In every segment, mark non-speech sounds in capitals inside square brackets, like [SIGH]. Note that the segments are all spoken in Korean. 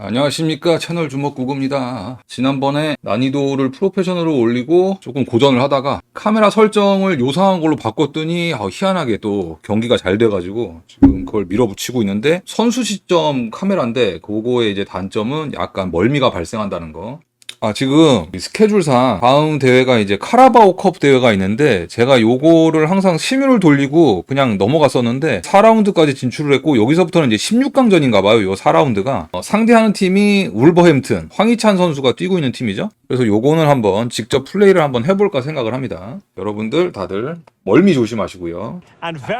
안녕하십니까. 채널 주먹구구입니다. 지난번에 난이도를 프로페셔널로 올리고 조금 고전을 하다가 카메라 설정을 요상한 걸로 바꿨더니 아, 희한하게 또 경기가 잘 돼가지고 지금 그걸 밀어붙이고 있는데 선수 시점 카메라인데 그거의 이제 단점은 약간 멀미가 발생한다는 거 아, 지금 이 스케줄상 다음 대회가 이제 카라바오 컵 대회가 있는데 제가 요거를 항상 심유를 돌리고 그냥 넘어갔었는데 4라운드까지 진출을 했고 여기서부터는 이제 16강전인가 봐요. 요 4라운드가. 어, 상대하는 팀이 울버햄튼, 황희찬 선수가 뛰고 있는 팀이죠. 그래서 요거는 한번 직접 플레이를 한번 해볼까 생각을 합니다. 여러분들 다들 멀미 조심하시고요.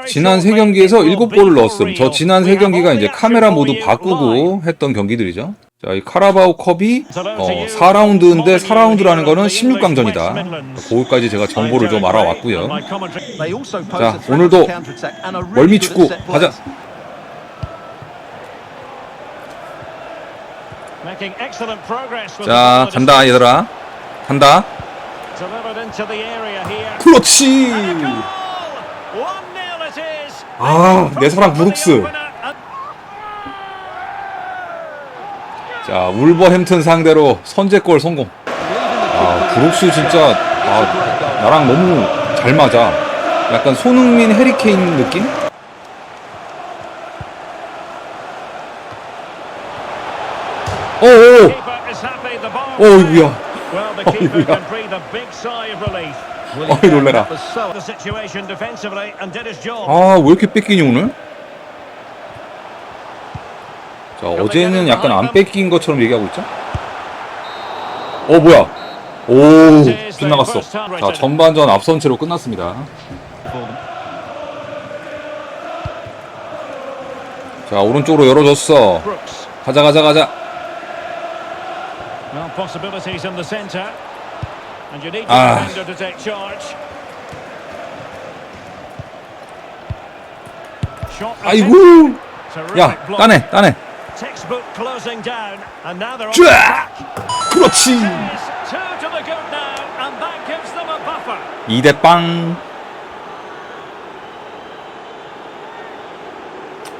지난 세 경기에서 7골을 넣었음. 저 지난 세 경기가 이제 카메라 모두 바꾸고 했던 경기들이죠. 자, 이 카라바오 컵이 어, 4라운드인데 4라운드라는 거는 16강전이다. 거기까지 제가 정보를 좀 알아왔고요. 자, 오늘도 멀미 축구 가자. 자, 간다 얘들아. 간다. 그렇지. 아, 내 사랑 브룩스. 자, 울버햄튼 상대로 선제골 성공. 아, 브룩스 진짜 아, 나랑 너무 잘 맞아. 약간 손흥민 해리케인 느낌? 어어! 어이구야. 어이구야. 어이 놀래라. 아, 왜 이렇게 뺏기니 오늘? 자, 어제는 약간 안 뺏긴 것처럼 얘기하고 있죠? 어, 뭐야? 오, 빗나갔어. 자, 전반전 앞선 채로 끝났습니다. 자, 오른쪽으로 열어줬어. 가자, 가자, 가자. Ah. Shot 아이고! 야. 따네, 따네. Textbook closing down. And now they're on 쫙! 그렇지! Yes, two to the good now, and that gives them a buffer. 2대 빵.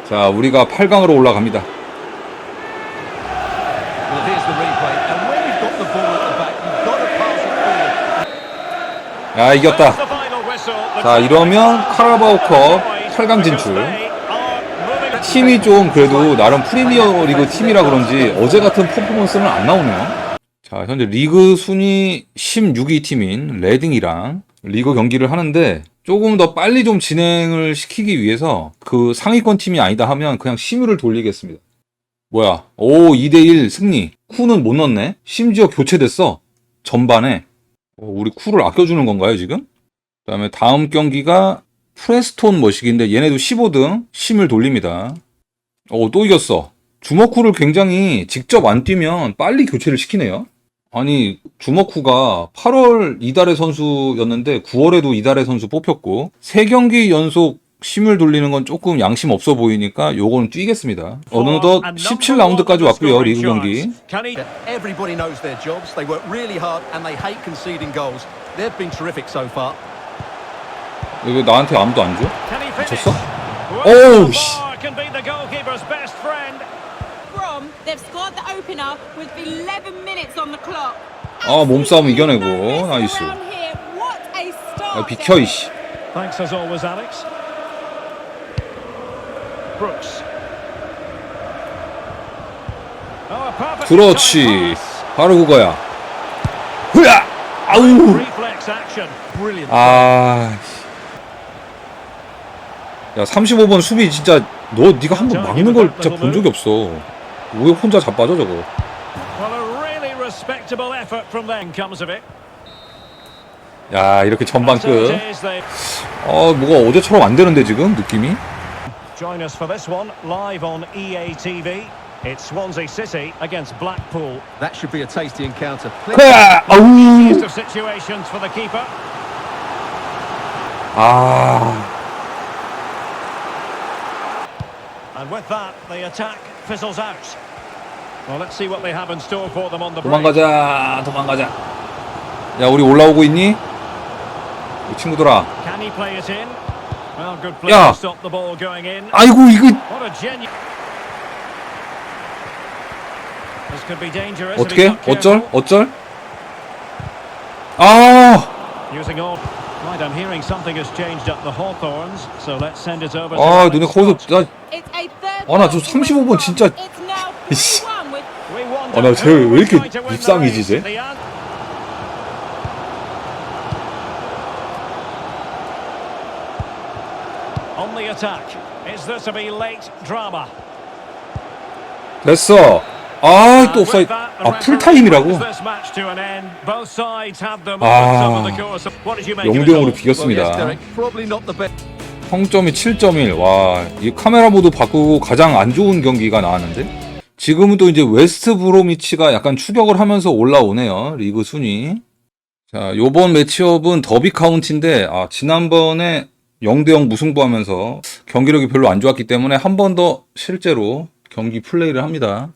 자, 우리가 8강으로 올라갑니다. 야, 이겼다. 자, 이러면 카라바오컵 8강 진출. 팀이 좀 그래도 나름 프리미어 리그 팀이라 그런지 어제 같은 퍼포먼스는 안 나오네요. 자, 현재 리그 순위 16위 팀인 레딩이랑 리그 경기를 하는데 조금 더 빨리 좀 진행을 시키기 위해서 그 상위권 팀이 아니다 하면 그냥 심유를 돌리겠습니다. 뭐야? 오, 2대1 승리. 쿠는 못 넣네? 심지어 교체됐어. 전반에. 어, 우리 쿠를 아껴주는 건가요, 지금? 그 다음에 다음 경기가 프레스톤 머시기인데 얘네도 15등 심을 돌립니다. 어, 또 이겼어. 주먹쿠를 굉장히 직접 안 뛰면 빨리 교체를 시키네요. 아니, 주먹쿠가 8월 이달의 선수였는데 9월에도 이달의 선수 뽑혔고 3경기 연속 심을 돌리는 건 조금 양심 없어 보이니까 요거는 뛰겠습니다. 어느덧 17라운드까지 왔고요, 리그 경기. Can he Everybody knows their jobs. They work really hard and they hate conceding goals. They've been terrific so far. 이거 나한테 아무도 안 줘? Can he finish? 쳤어? Well, Oh, the 씨. bar can be the goalkeeper's best friend. Brom, they've scored the opener with 11 minutes on the clock. 아, 몸싸움 이겨내고. 나이스. 아, 비켜, 이씨. Thanks as always, Alex. Brooks. Oh, a perfect 그렇지. 바로 그거야. 흐야! 아우! 아. 씨. 야, 35번 수비 진짜 너 네가 한 번 막는 걸 진짜 본 적이 없어. 왜 혼자 자빠져 저거? Well, a really respectable effort from them comes of it. 야, 이렇게 전반 끝. 어, 뭐가 어제처럼 안 되는데 지금 느낌이? join us for this one live on EA TV. It's Swansea City against Blackpool. That should be a tasty encounter. Easiest of situations for the keeper. 아. And with that, the attack fizzles out. Well, let's see what they have in store for them on the break. 도망가자. 도망가자. 야, 우리 올라오고 있니? 우리 친구들아. Can he play it in? Well, good play 야. to stop the ball going in. 아이고, 이거 What a genuine. This could be dangerous if 어떻게? he's not 어쩔? careful. 어쩔? 아, Using all. Right, I'm hearing something has changed up the Hawthorns, so let's send it over. 아, 너네 거기서. 나 It's a third 아, 나저 goal to 35번 West 진짜- Brom. It's now 이씨. 3-1 with We wonder 아, 나쟤왜 who will 이렇게 race. 쟤? On the attack. Is to be late drama? 됐어. 아, 또 옵사이드. 아, 풀타임이라고? 아, moments over the course of- What did you make of 0대 it 0으로 all? Well, yes, 비겼습니다. 평점이 7.1. 와, 이 카메라 모드 바꾸고 가장 안 좋은 경기가 나왔는데. 지금은 또 이제 웨스트 브로미치가 약간 추격을 하면서 올라오네요. 리그 순위. 자, 요번 매치업은 더비 카운티인데, 아, 지난번에 0대0 무승부하면서 경기력이 별로 안 좋았기 때문에 한 번 더 실제로 경기 플레이를 합니다.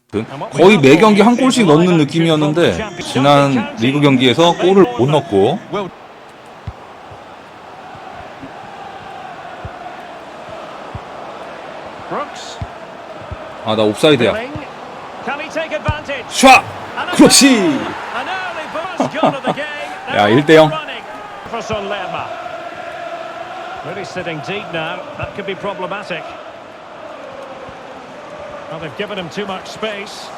거의 매 경기 한 골씩 넣는 느낌이었는데, 지난 리그 경기에서 골을 못 넣고. 아, 나 옵사이드야. A 그렇지! 야, Now 1대 0. running. Jefferson Lerma. Really sitting deep now. That could be problematic. Well, they've given him too much space.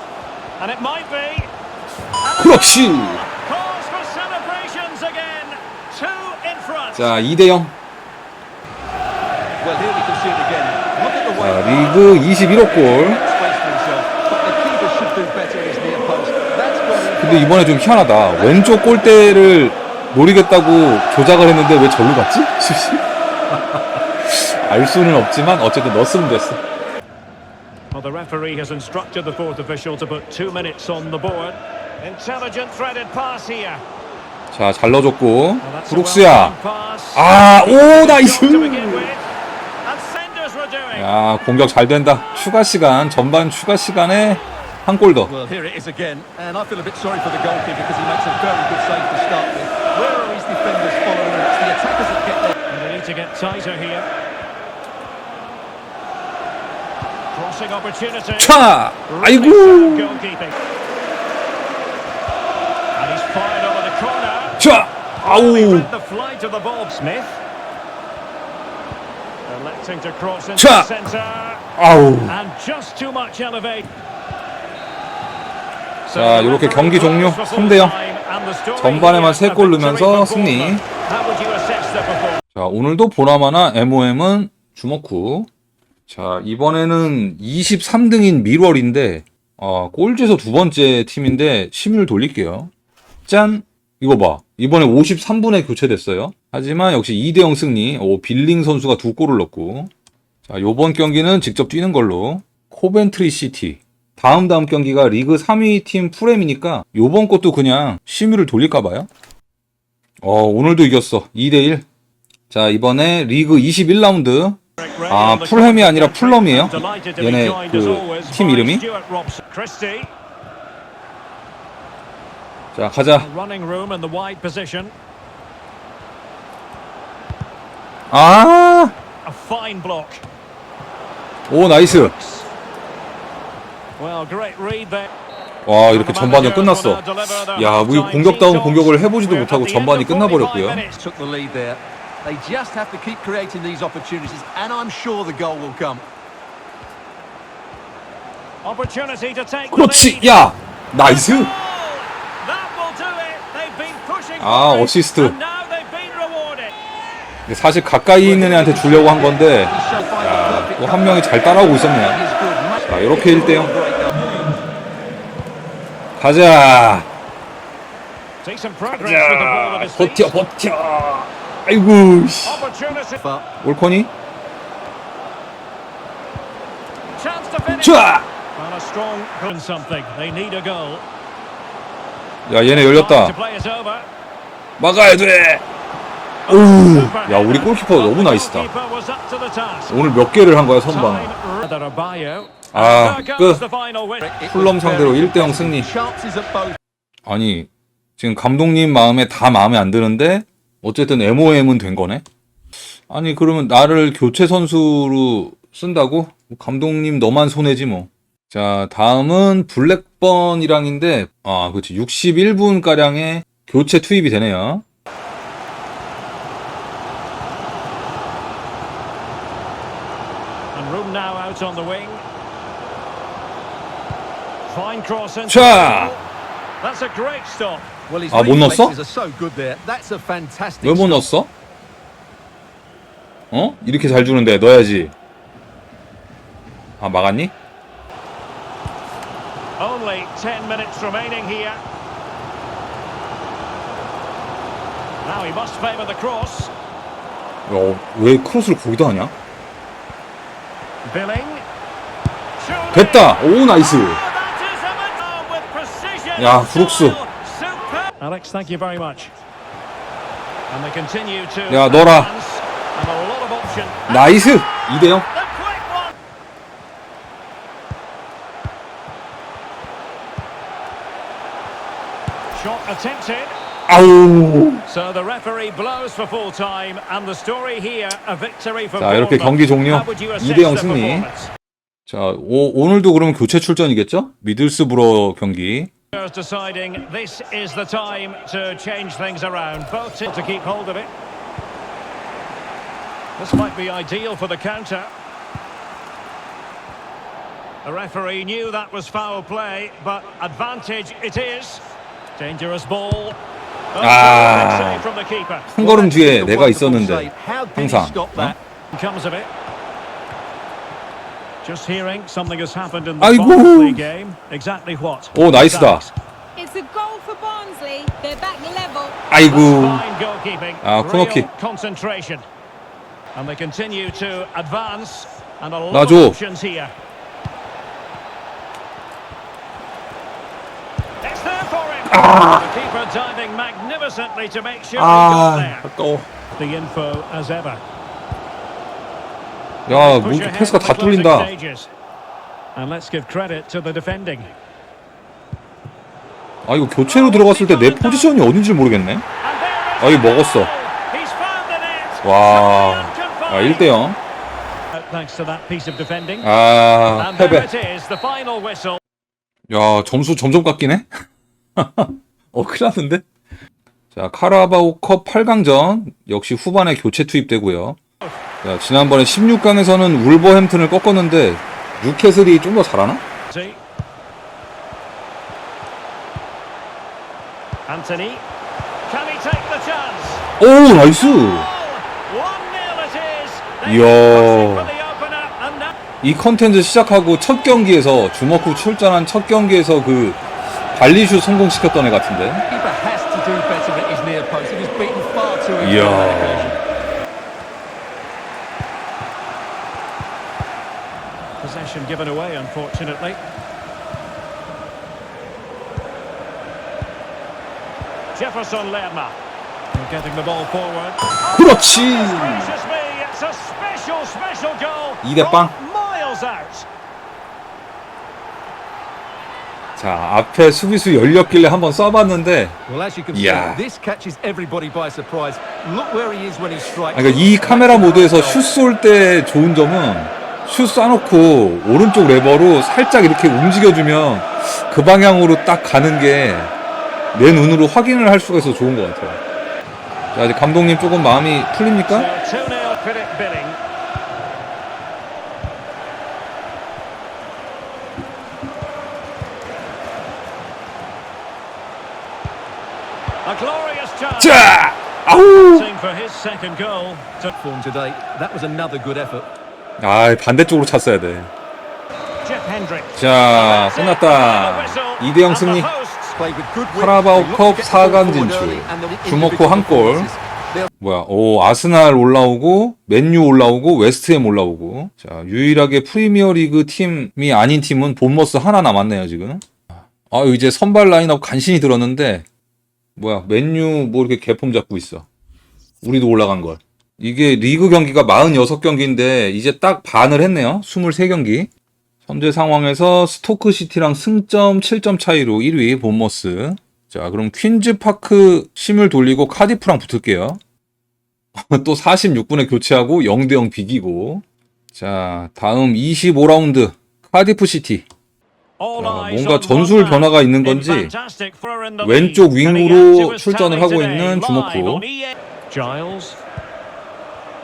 And it might be. 그렇지! Cause for celebrations again. Two in front. 자, 2대 0. well, here we can see it again. Look at the way. 자, 리그 21호 골. 근데 이번에 좀 희한하다. 왼쪽 골대를 노리겠다고 조작을 했는데 왜 절로 갔지? 알 수는 없지만 어쨌든 넣었으면 됐어. The referee has instructed the fourth official to put two minutes on the board. Intelligent threaded pass here. 자, 잘 넣어줬고. 브룩스야. 아, 오, 나이스! 야, 공격 잘 된다. 추가 시간, 전반 추가 시간에 한 골 더. 차! 아이고! 차! 아우! 차! 아우! 자, 이렇게 경기 종료 3대 0. 전반에만 세골 넣으면서 승리. 자, 오늘도 보나마나 MOM은 주먹구. 자, 이번에는 23등인 밀월인데, 아, 골지에서 두 번째 팀인데, 심의를 돌릴게요. 짠! 이거 봐. 이번에 53분에 교체됐어요. 하지만 역시 2대0 승리. 오, 빌링 선수가 두 골을 넣고. 자, 요번 경기는 직접 뛰는 걸로. 코벤트리 시티. 다음 다음 경기가 리그 3위 팀 프렘이니까 요번 것도 그냥 심의를 돌릴까 봐요. 어, 오늘도 이겼어. 2대1. 자, 이번에 리그 21라운드. 아, 풀햄이 아니라 풀럼이에요? 얘네 그 팀 이름이? 자, 가자. 아! 오, 나이스. 와, 이렇게 전반전 끝났어. 야, 우리 공격다운 공격을 해보지도 못하고 전반이 끝나버렸고요. They just have to keep creating these opportunities, and I'm sure the goal will come. Opportunity to take 그렇지! 야! 나이스! 아, 어시스트. 사실 가까이 있는 애한테 주려고 한 건데, 야, 또 한 명이 잘 따라오고 있었네. 자, 이렇게 1대 0. 가자! Decent progress with the ball at 자, his feet. 버텨, 버텨! 아이고, 씨. Finish. 자! 야, 얘네 열렸다. 막아야 돼! 오! 야, 우리 골키퍼 너무 나이스다. 오늘 몇 개를 한 거야, 선방. 아, 끝. 풀럼 상대로 very 1대 0 승리. 아니, 지금 감독님 마음에 다 마음에 안 드는데, 어쨌든 MOM은 된 거네? 아니, 그러면 나를 교체 선수로 쓴다고? 감독님 너만 손해지 뭐. 자, 다음은 블랙번 번이랑인데 아 그렇지 61분 가량의 교체 투입이 되네요. 자! 아, 못 넣었어? 왜 못. 넣었어? 어? 이렇게 잘 주는데 넣어야지. 아 막았니? Only 10 minutes remaining here. Now he must favour the cross. 어, 왜 크로스를 거기다 하냐? Billing. 됐다. 오 나이스. Oh. 야, 브룩스. Alex, thank you very much. And they continue to 야, 넣어라. advance, And a lot of option. 나이스. 2대 0. The quick one. Shot attempted. 아우. So the referee blows for full time, and the story here a victory for 자, 이렇게. 경기 종료. How would you assess 2대 0 the 승리. performance? 자, 오, 오늘도 그러면 교체 출전이겠죠? 미들스브러 경기. Players deciding this is the time to change things around. Both to keep hold of it. This might be ideal for the counter. The referee knew that was foul play, but advantage it is. Dangerous ball. Oh, Ah. save from the keeper. 한 걸음 Well, 뒤에 that's 내가 a wonderful 있었는데 save. How did he 항상 stop 어? Just hearing something has happened in the 아이고. Barnsley game. Exactly what? 오 나이스다. It's a goal for Barnsley. They're back level. 아이고. Fine goalkeeping. 아, 코너킥. Real concentration. And they continue to advance. And a lot 나 of 줘. options here. It's there for him. The keeper diving magnificently to make sure he got 아, there. 아까워. The info as ever. 야, 뭐 이렇게 패스가 다 뚫린다. 아, 이거 교체로 들어갔을 때 내 포지션이 어딘지 모르겠네. 아, 이거 먹었어. 와. 아, unconfined. 1대 0. Thanks to that piece of defending. 아, 패배. 야, 점수 점점 깎이네? 어, 큰일 났는데? 자, 카라바오 컵 8강전. 역시 후반에 교체 투입되고요. 자, 지난번에 16강에서는 울버햄튼을 꺾었는데, 뉴캐슬이 좀 더 잘하나? 오, 나이스! Oh, 1-0 it is. They 이야. 이 컨텐츠 시작하고 첫 경기에서, 주먹구 출전한 첫 경기에서 그, 발리슛 성공시켰던 애 같은데? Has Possession given away, unfortunately. Jefferson Lerma. Getting the ball forward. 그렇지! Gracious me, it's a special, special goal. 이대 빵. from Miles out. 자, 앞에 수비수 열렸길래 한번 쏴봤는데, Well, as you can see, Yeah. this catches everybody by surprise. Look where he is when he strikes. 아, 그러니까 이 카메라 모드에서 슛 쏠 때 좋은 점은 슛 쏴놓고 오른쪽 레버로 살짝 이렇게 움직여주면 그 방향으로 딱 가는 게 내 눈으로 확인을 할 수가 있어서 좋은 것 같아요. 자, 이제 감독님 조금 마음이 풀립니까? So 2-0 Philip Billing. A glorious chance. 자! 아우! 아, 반대쪽으로 찼어야 돼. 자, 끝났다. 2대0 승리. Played with good width. 카라바오 They looked 컵 to get the ball 4강 forward 진출. individual 한 골. 뭐야, 오, 아스날 올라오고, 맨유 올라오고, 웨스트햄 올라오고. 자, 유일하게 프리미어리그 팀이 아닌 팀은 본머스 하나 남았네요, 지금. 아, 이제 선발 라인업 간신히 들었는데, 뭐야, 맨유 뭐 이렇게 개폼 잡고 있어. 우리도 올라간 걸. 이게 리그 경기가 46경기인데, 이제 딱 반을 했네요. 23경기. 현재 상황에서 스토크 시티랑 승점 7점 차이로 1위 본머스. 자, 그럼 퀸즈 파크 심을 돌리고 카디프랑 붙을게요. [LAUGHS] 또 46분에 교체하고 0대 0 비기고. 자, 다음 25라운드 카디프 시티. 뭔가 전술 변화가 있는 건지 왼쪽 윙으로 출전을 하고 있는 주목구. Giles.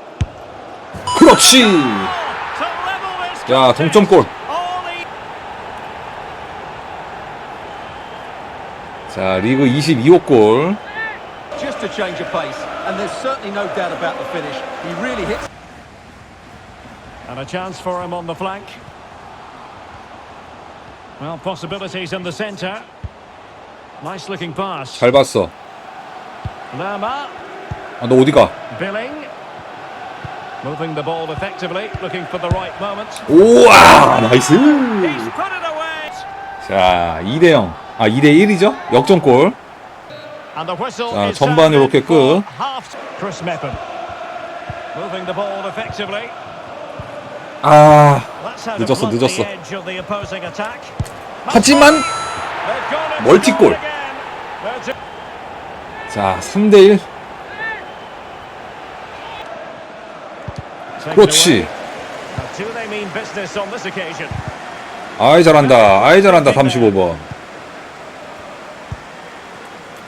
그렇지 야. 동점골 자 리그 22호 골 Just a change of pace, and there's certainly no doubt about the finish. He really hits And a chance for him on the flank. Well, possibilities in the centre. Nice looking pass. 잘 봤어 Lerma, 아, 너 어디 가 Billing. Moving the ball effectively, looking for the right moment. 우와 나이스 He's put it away. 자 2대 0 아 2대 1이죠 역전골 And the whistle 자, is 전반 이렇게 끝. half. Chris Mepham. Moving the ball effectively. 아 늦었어, 늦었어. 하지만 멀티골. 자 3대 1 그렇지 away. Now, Do they mean business on this occasion? 아이 잘한다 아이 잘한다 35번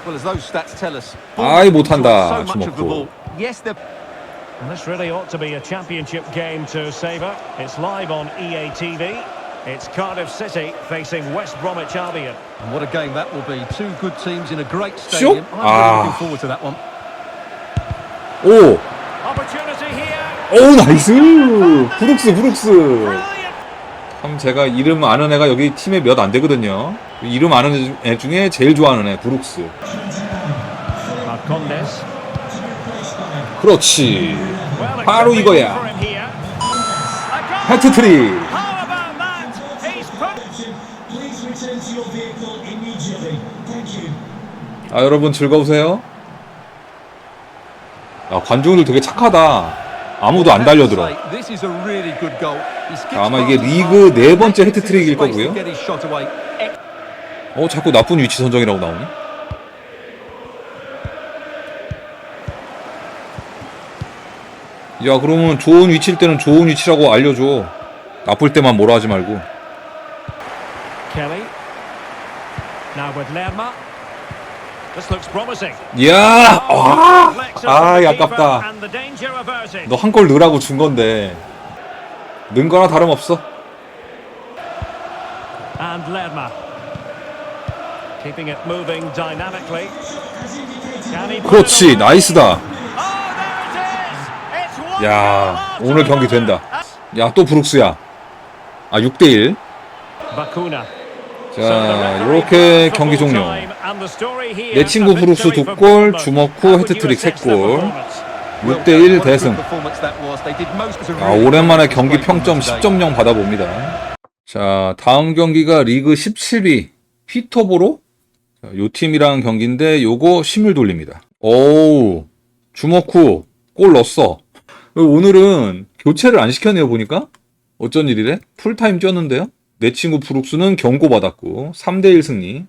well as those stats tell us. 아이, 못한다, So much of the 주먹구. ball. Yes, they're And this really ought to be a championship game to savour. It's live on EA TV. It's Cardiff City facing West Bromwich Albion. And what a game that will be. Two good teams in a great stadium. I'm Ah. really looking forward to that one. 오 Opportunity here. 오 나이스 브룩스 브룩스. 참 제가 이름 아는 애가 여기 팀에 몇 안 되거든요 이름 아는 애 중에 제일 좋아하는 애 브룩스. 그렇지 바로 이거야. you. 아 여러분 즐거우세요? 야 관중들 되게 착하다 아무도 안 달려들어 아마 이게 리그 네 번째 to 거고요. 어 자꾸 나쁜 위치 선정이라고 나오니? 야 그러면 좋은 위치일 때는 좋은 위치라고 알려줘. 나쁠 때만 뭐라 하지 말고 Kelly. Now with Lerma. This looks promising. 이야 아, 아 아깝다. 너 한 골 넣으라고 준 건데 넣은 거나 다름없어 그렇지? 나이스다 Oh, 야 오늘 경기 된다 야 또 브룩스야 아 6대1 Bakuna. 자 이렇게 경기 종료 내 친구 브룩스 두 골, 주먹후 해트트릭 세 골. 6대1 What a 대승 아, 오랜만에 경기 평점 today. 10.0 받아봅니다. 자, 다음 경기가 리그 17위 피터보로 자, 요 팀이랑 경기인데 요거 심을 돌립니다. 오우 주먹후 골 넣었어. 오늘은 교체를 안 시켰네요 보니까 어쩐 일이래? 풀타임 뛰었는데요. 내 친구 브룩스는 경고받았고 3대1 승리.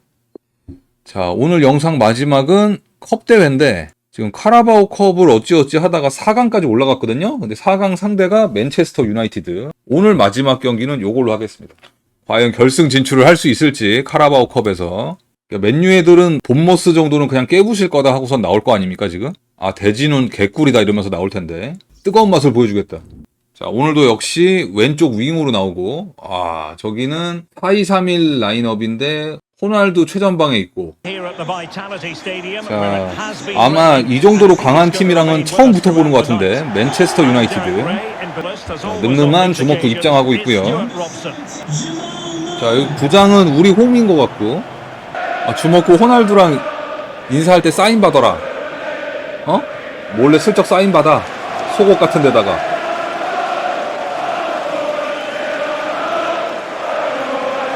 자 오늘 영상 마지막은 컵 대회인데 지금 카라바오 컵을 어찌어찌 하다가 4강까지 올라갔거든요. 근데 4강 상대가 맨체스터 유나이티드. 오늘 마지막 경기는 요걸로 하겠습니다. 과연 결승 진출을 할 수 있을지 카라바오 컵에서. 그러니까 맨유 애들은 본머스 정도는 그냥 깨부실 거다 하고선 나올 거 아닙니까 지금? 아 대진은 개꿀이다 이러면서 나올 텐데 뜨거운 맛을 보여주겠다. 자 오늘도 역시 왼쪽 윙으로 나오고 아 저기는 4-2-3-1 라인업인데 호날두 최전방에 있고. 자, 아마 이 정도로 강한 팀이랑은 처음 붙어보는 것 같은데 맨체스터 유나이티드. 늠름한 주먹도 입장하고 있고요. 자 여기 부장은 우리 홈인 것 같고. 아, 주먹고 호날두랑 인사할 때 사인 받아라. 어? 몰래 슬쩍 사인 받아. 속옷 같은 데다가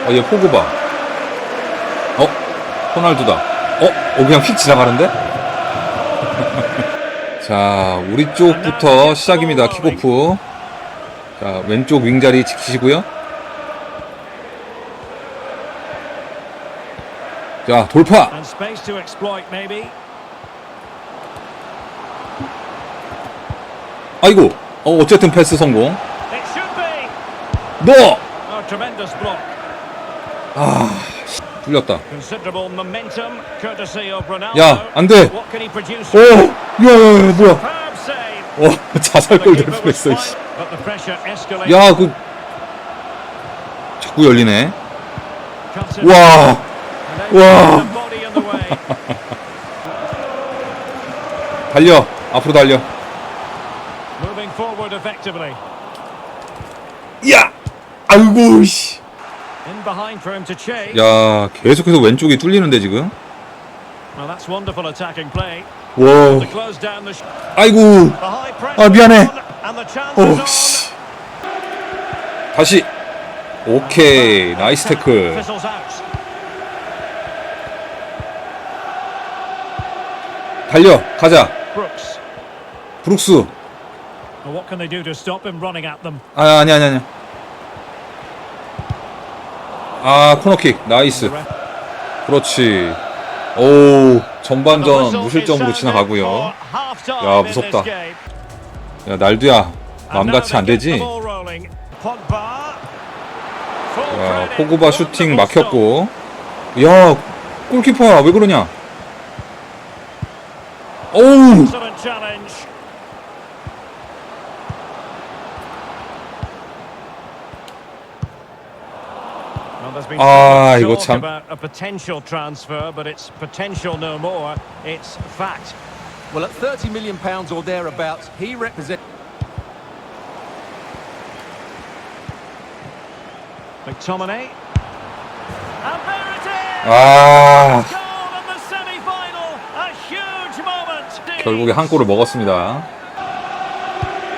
어 얘 포그바 어? 호날두다. 어? 어 그냥 휙 지나가는데? [LAUGHS] 자, 우리 쪽부터 시작입니다. 킥오프. 자, 왼쪽 윙자리 지키시고요. 자, 돌파. 아이고. 어, 어쨌든 패스 성공. 너! Block. 뚫렸다. 야, 안 돼. What can he produce? 오! 야, 야, 야, 뭐야. 어, 자살골 될 뻔했어, 씨. fine, but the pressure escalated. 야, 그. 자꾸 열리네. 와. 와. 달려. 앞으로 달려. 야! 아이고, 씨. 야, 계속해서 왼쪽이 뚫리는데, 지금. 와. 아이고. 아, 미안해. 오. 씨. 다시. 오케이. 나이스 태클. 달려. 가자. 브룩스. 아, 아니, 아니, 아니. 아, 코너킥. 나이스. 그렇지. 오, 전반전 무실점으로 지나가고요. 야, 무섭다. 야, 날두야. 맘같이 안 되지? 야, 포그바 슈팅 막혔고. 야, 골키퍼야. 왜 그러냐? 오우! there's been 아, so 이거 much 참. talk about a potential transfer, but it's potential no more. It's fact. Well, at 30 million pounds or thereabouts, he represents. McTominay. And there it is! 아, Goal in the semi-final. A huge moment. 결국에 한 골을 먹었습니다.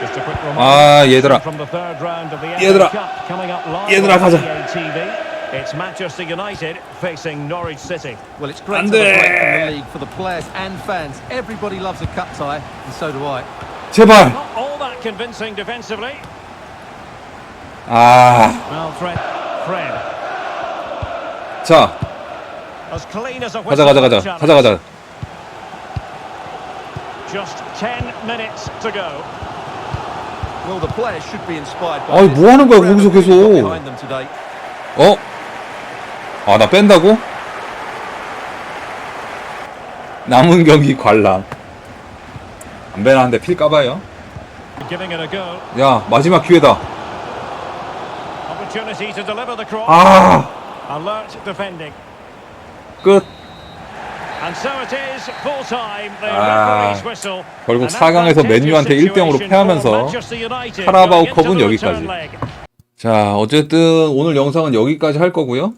Just a quick reminder. 아, 얘들아. From the third round of the 얘들아. FA Cup coming up live 얘들아, on 가자. EA TV. It's Manchester United facing Norwich City. Well, it's great 안 to have a 돼. break from the league for the players and fans. Everybody loves a cup tie, and so do I. 제발! Not all that convincing defensively. 아, Well, Fred. Fred. 자, As clean as a 가자, whistle. 가자, 가자. challenge. 가자, 가자. Just 10 minutes to go. Well, the players should be inspired by 아이, this. 뭐 하는 거야, Proud of 거기서 what they've got 계속. behind them today. 어? 아, 나 뺀다고? 남은 경기 관람. 안 빼놨는데 필 까봐요. 야, 마지막 기회다. 아. 끝. 아. 결국 An 4강에서 advantageous 맨유한테 1대 0으로 situation 패하면서 카라바오 컵은 여기까지. 자, 어쨌든 오늘 영상은 여기까지 할 거고요.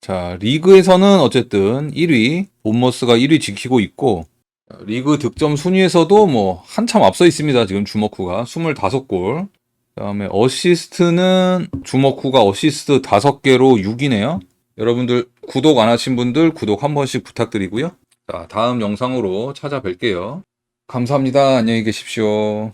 자, 리그에서는 어쨌든 1위, 본머스가 1위 지키고 있고, 리그 득점 순위에서도 뭐 한참 앞서 있습니다. 지금 주먹쿠가 25골. 그다음에 어시스트는 주먹쿠가 어시스트 5개로 6이네요. 여러분들 구독 안 하신 분들 구독 한 번씩 부탁드리고요. 자, 다음 영상으로 찾아뵐게요. 감사합니다. 안녕히 계십시오.